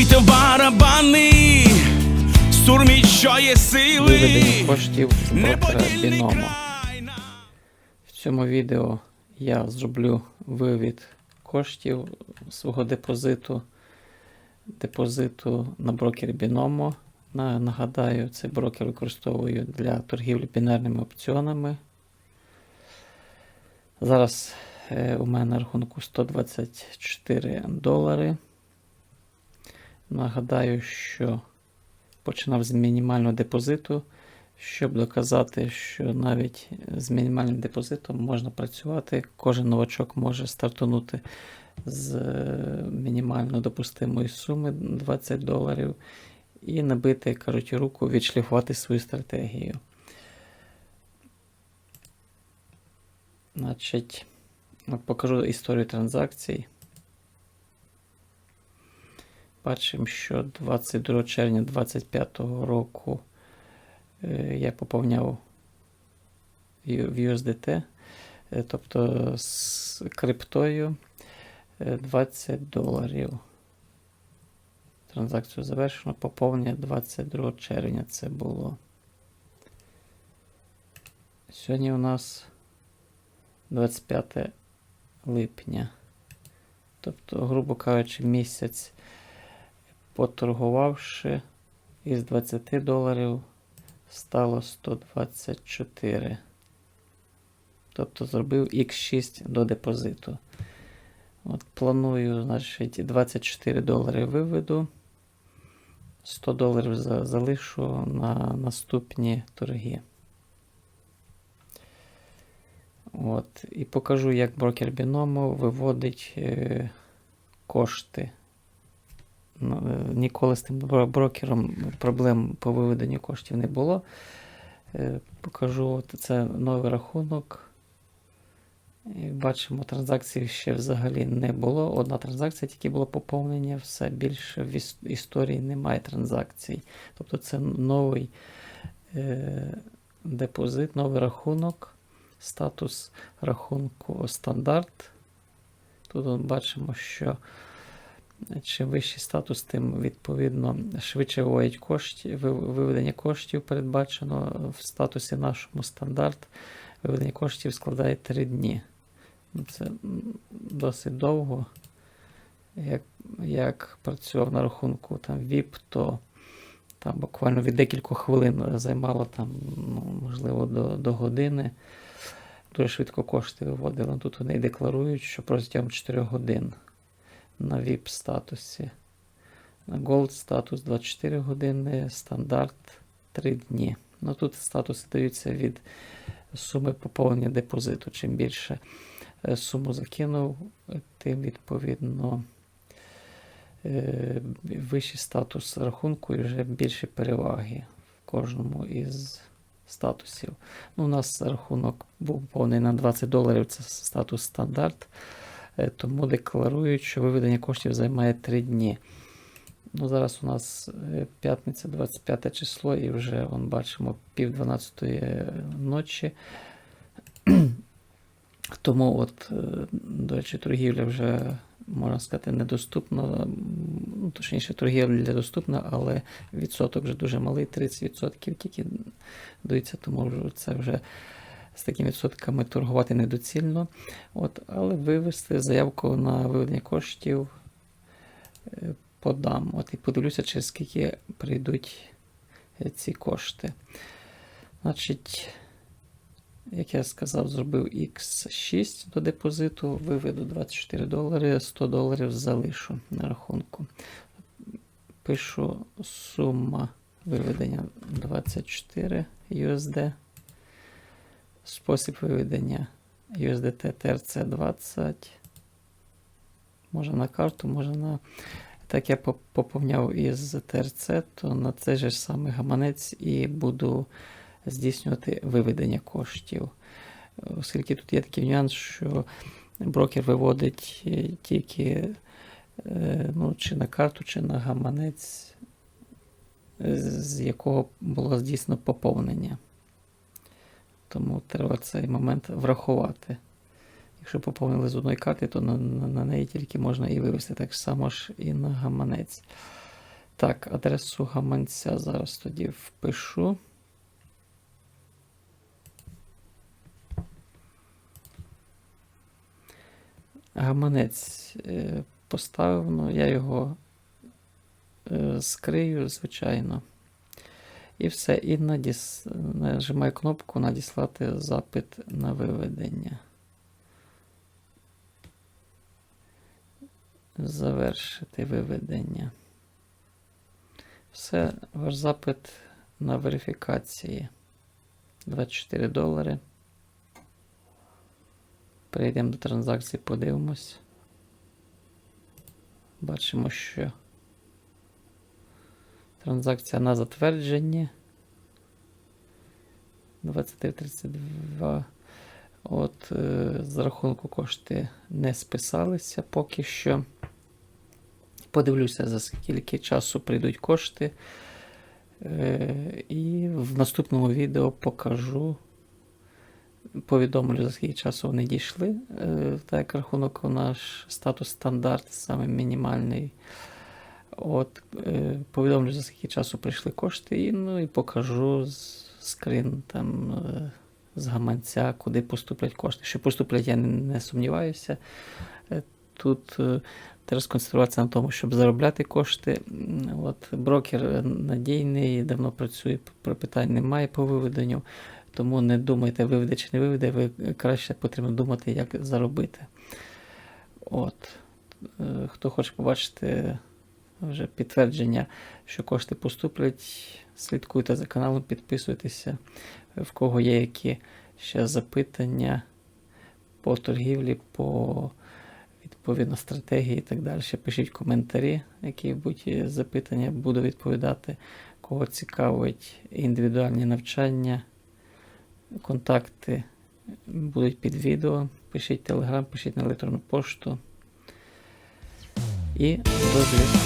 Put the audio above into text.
Бийте в барабани, сурміть, що є сили. Коштів з Не брокера подільник Бінома. край нам. В цьому відео я зроблю вивід коштів свого депозиту, депозиту на брокері Binomo. Нагадаю, цей брокер використовую для торгівлі бінарними опціонами. Зараз е, у мене на рахунку 124 долари. Нагадаю, що починав з мінімального депозиту, щоб доказати, що навіть з мінімальним депозитом можна працювати. Кожен новачок може стартанути з е, мінімально допустимої суми 20 доларів і набити, кажуть, руку, відшліфувати свою стратегію. Значить, покажу історію транзакцій. Бачимо, що 22 червня 2025 року е, я поповняв в USDT, е, тобто з криптою е, 20 доларів. Транзакцію завершено. Поповнення 22 червня це було. Сьогодні у нас 25 липня. Тобто, грубо кажучи, місяць поторгувавши із 20 доларів стало 124. Тобто зробив X6 до депозиту. От Планую, значить, 24 долари виведу. 100 доларів за- залишу на наступні торги. От. І покажу, як брокер Binomo виводить е, кошти. Ну, е, Ніколи з тим брокером проблем по виведенню коштів не було. Е, Покажу, це новий рахунок. Бачимо, транзакцій ще взагалі не було. Одна транзакція тільки було поповнення, все більше в історії немає транзакцій. Тобто це новий е, депозит, новий рахунок, статус рахунку стандарт. Тут бачимо, що чим вищий статус, тим відповідно швидше виводять кошти, виведення коштів передбачено в статусі нашому стандарт. Виведення коштів складає 3 дні. Ну, Це досить довго. Як, як працював на рахунку там VIP, то там буквально від декількох хвилин займало там, ну, можливо, до, до години. Дуже швидко кошти виводили. Тут вони декларують, що протягом 4 годин на VIP статусі. На Gold статус 24 години, стандарт 3 дні. Ну тут статуси даються від суми поповнення депозиту. Чим більше е, суму закинув, тим відповідно е, вищий статус рахунку і вже більше переваги в кожному із статусів. Ну, у нас рахунок був повний на 20 доларів, це статус стандарт. Е, Тому декларують, що виведення коштів займає 3 дні. Ну, зараз у нас е, п'ятниця, 25 число, і вже вон, бачимо пів 12 ночі. Тому, от, е, до речі, торгівля вже, можна сказати, недоступна. Ну, точніше, торгівля доступна, але відсоток вже дуже малий, 30% тільки дається, тому це вже з такими відсотками торгувати недоцільно. От, але вивести заявку на виведення коштів е, подам. От і подивлюся, через скільки прийдуть е, ці кошти. Значить, як я сказав, зробив X6 до депозиту, виведу 24 долари, 100 доларів залишу на рахунку. Пишу сума виведення 24 USD. Спосіб виведення USDT TRC 20. Може на карту, може на. Так я поповняв із ТРЦ, то на цей же самий гаманець і буду здійснювати виведення коштів. Оскільки тут є такий нюанс, що брокер виводить е, тільки е, ну, чи на карту, чи на гаманець, з якого було здійснено поповнення. Тому треба цей момент врахувати. Якщо поповнили з одної карти, то на, на, на неї тільки можна і вивести так само ж і на гаманець. Так, адресу гаманця зараз тоді впишу. Гаманець е, поставив, ну я його е, скрию, звичайно. І все. І надіс... нажимаю кнопку надіслати запит на виведення. Завершити виведення. Все, ваш запит на верифікації. 24 долари. Перейдемо до транзакції, подивимось. Бачимо, що транзакція на затвердженні. 23.32. От, е, з рахунку кошти не списалися поки що. Подивлюся, за скільки часу прийдуть кошти. Е, і в наступному відео покажу. Повідомлю, за скільки часу вони дійшли. Е, так як рахунок у наш статус стандарт, саме мінімальний. От, е, повідомлю, за скільки часу прийшли кошти, і, ну, і покажу з- скрин там, е, з гаманця, куди поступлять кошти. Що поступлять, я не, не сумніваюся. Е, Тут треба сконцентруватися на тому, щоб заробляти кошти. От, брокер надійний, давно працює, про питань немає по виведенню. Тому не думайте, виведе чи не виведе, ви краще потрібно думати, як заробити. От. Хто хоче побачити вже підтвердження, що кошти поступлять, слідкуйте за каналом, підписуйтеся, в кого є які ще запитання по торгівлі, по відповідно стратегії і так далі. Пишіть коментарі, які будуть запитання, буду відповідати. Кого цікавить індивідуальні навчання, контакти будуть під відео. Пишіть телеграм, пишіть на електронну пошту. І до зв'язку.